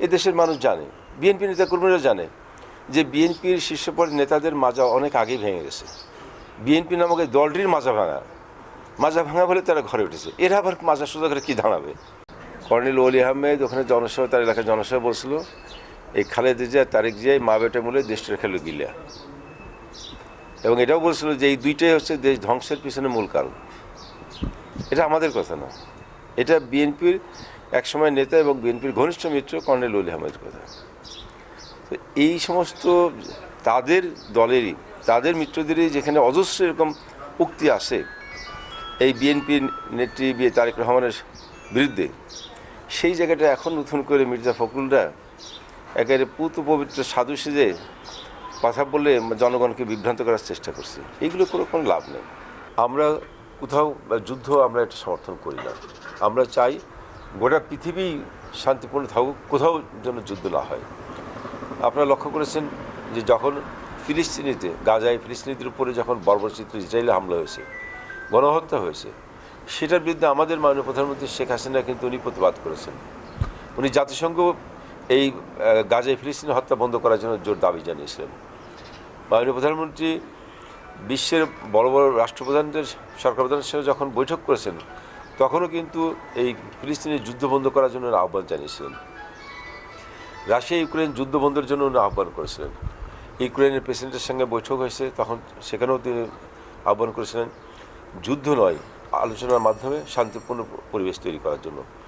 এ দেশের মানুষ জানে, বিএনপি নেতাকর্মীরা জানে যে বিএনপির শীর্ষ নেতাদের মাজা অনেক আগেই ভেঙে গেছে। বিএনপি নামক এই দলটির মাজা ভাঙা মাজা ভাঙা বলে তারা ঘরে উঠেছে। এরা আবার মাজা সোজা করে কী দাঁড়াবে? কর্নেল ওলি আহমেদ ওখানে জনসভা তার এলাকায় জনসভা বলছিল, এই খালেদা জিয়া, তারেক জিয়াই মা বেটে মূলে দেশটার খেলো গিলা। এবং এটাও বলছিল যে এই দুইটাই হচ্ছে দেশ ধ্বংসের পিছনে মূল কারণ। এটা আমাদের কথা না। এটা বিএনপির একসময় নেতা এবং বিএনপির ঘনিষ্ঠ মিত্র কর্নেল ওলি আহমেদের কথা। তো এই সমস্ত তাদের দলেরই, তাদের মিত্রদেরই যেখানে অজস্র এরকম উক্তি আসে, এই বিএনপির নেত্রী বিয়ে তারেক রহমানের বিরুদ্ধে, সেই জায়গাটা এখন নতুন করে মির্জা ফখরুলরা একেবারে পুত পবিত্র সাধু সেজে কথা বলে জনগণকে বিভ্রান্ত করার চেষ্টা করছে। এগুলো কোনো কোনো লাভ নেই। আমরা কোথাও বা যুদ্ধ আমরা এটা সমর্থন করি না। আমরা চাই গোটা পৃথিবী শান্তিপূর্ণ থাকুক, কোথাও যেন যুদ্ধ না হয়। আপনারা লক্ষ্য করেছেন যে যখন ফিলিস্তিনিতে, গাজায় ফিলিস্তিনিদের উপরে যখন বর্বরচিত্র ইসরায়েলে হামলা হয়েছে, গণহত্যা হয়েছে, সেটার বিরুদ্ধে আমাদের মাননীয় প্রধানমন্ত্রী শেখ হাসিনা কিন্তু উনি প্রতিবাদ করেছেন। উনি জাতিসংঘ এই গাজায় ফিলিস্তিনি হত্যা বন্ধ করার জন্য জোর দাবি জানিয়েছিলেন। মাননীয় প্রধানমন্ত্রী বিশ্বের বড় বড় রাষ্ট্রপ্রধানদের সরকার প্রধানের সঙ্গে যখন বৈঠক করেছেন তখনও কিন্তু এই ফিলিস্তিনের যুদ্ধ বন্ধ করার জন্য আহ্বান জানিয়েছিলেন। রাশিয়া, ইউক্রেন যুদ্ধ বন্ধের জন্য উনি আহ্বান করেছিলেন। ইউক্রেনের প্রেসিডেন্টের সঙ্গে বৈঠক হয়েছে, তখন সেখানেও তিনি আহ্বান করেছিলেন, যুদ্ধ নয়, আলোচনার মাধ্যমে শান্তিপূর্ণ পরিবেশ তৈরি করার জন্য।